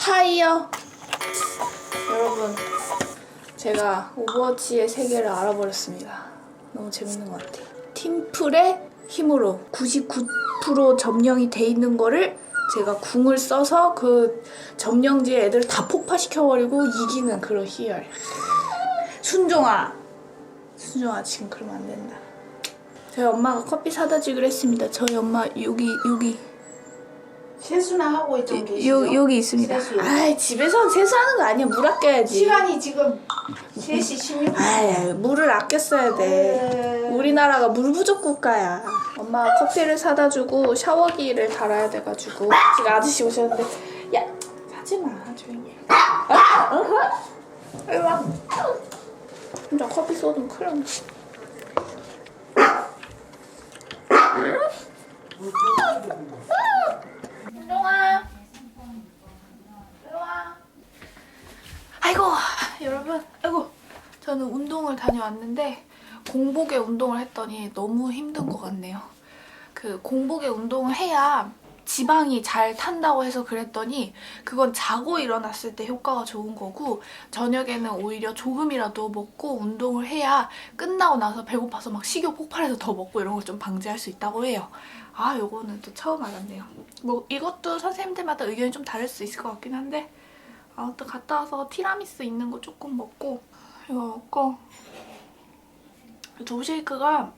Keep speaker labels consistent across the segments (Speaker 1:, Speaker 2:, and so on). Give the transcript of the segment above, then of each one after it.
Speaker 1: 하이요. 여러분, 제가 오버워치의 세계를 알아버렸습니다. 너무 재밌는 것 같아요. 팀플의 힘으로 99% 점령이 돼 있는 거를 제가 궁을 써서 그 점령지의 애들 다 폭파시켜버리고 이기는 그런 희열. 순종아. 순종아, 지금 그러면 안 된다. 저희 엄마가 커피 사다 주기로 했습니다. 저희 엄마 여기, 여기.
Speaker 2: 세수나 하고 있던 게
Speaker 1: 요, 여기 있습니다.
Speaker 2: 세수.
Speaker 1: 아 집에서 세수하는 거 아니야. 물 아껴야지.
Speaker 2: 시간이 지금 3시 16분
Speaker 1: 아 물을 아껴 써야 돼. 우리나라가 물 부족 국가야. 엄마가 커피를 사다 주고 샤워기를 달아야 돼가지고 지금 아저씨 오셨는데 야 하지 마 조용히. 해. 어? 어? 이리 와. 혼자 커피 쏟으면 큰일 나. 운동아. 이리 와. 아이고 여러분 아이고 저는 운동을 다녀왔는데 공복에 운동을 했더니 너무 힘든 것 같네요. 그 공복에 운동을 해야 지방이 잘 탄다고 해서 그랬더니 그건 자고 일어났을 때 효과가 좋은 거고 저녁에는 오히려 조금이라도 먹고 운동을 해야 끝나고 나서 배고파서 막 식욕 폭발해서 더 먹고 이런 걸 좀 방지할 수 있다고 해요. 아 요거는 또 처음 알았네요. 뭐 이것도 선생님들마다 의견이 좀 다를 수 있을 것 같긴 한데 아무튼 갔다 와서 티라미수 있는 거 조금 먹고 이거 먹고 도쉐이크가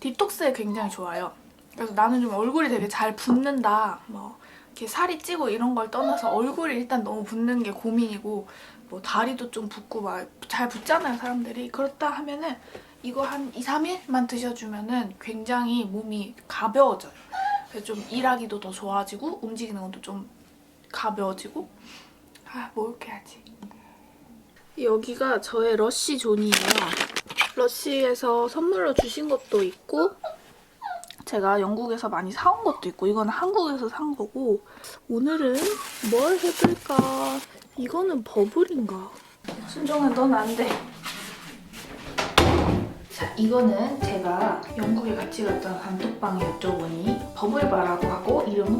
Speaker 1: 디톡스에 굉장히 좋아요. 그래서 나는 좀 얼굴이 되게 잘 붓는다. 뭐 이렇게 살이 찌고 이런 걸 떠나서 얼굴이 일단 너무 붓는 게 고민이고 뭐 다리도 좀 붓고 막 잘 붓잖아요 사람들이. 그렇다 하면은 이거 한 2, 3일만 드셔주면은 굉장히 몸이 가벼워져요. 그래서 좀 일하기도 더 좋아지고 움직이는 것도 좀 가벼워지고 아, 먹을게 야지. 여기가 저의 러쉬 존이에요. 러쉬에서 선물로 주신 것도 있고 제가 영국에서 많이 사온 것도 있고 이건 한국에서 산 거고 오늘은 뭘 해볼까? 이거는 버블인가? 순정아 넌 안 돼. 자 이거는 제가 영국에 같이 갔던 감독방에 여쭤보니 버블바라고 하고 이름은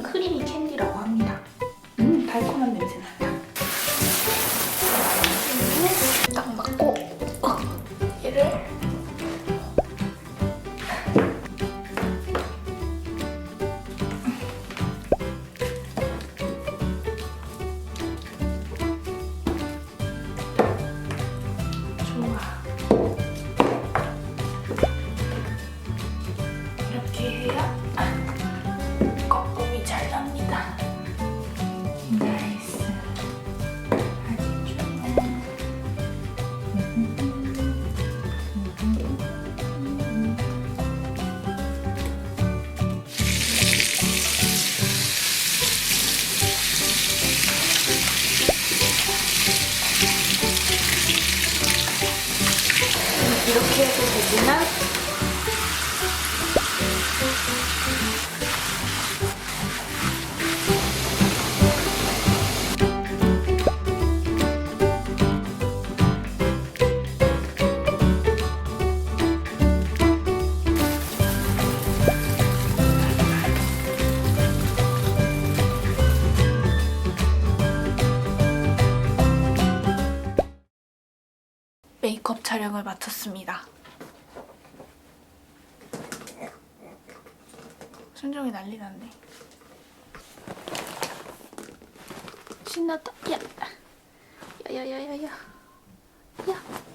Speaker 1: 얘를 되지만 메이크업 촬영을 마쳤습니다. 순정이 난리 났네. 신났다. 야, 야야야야야. 야.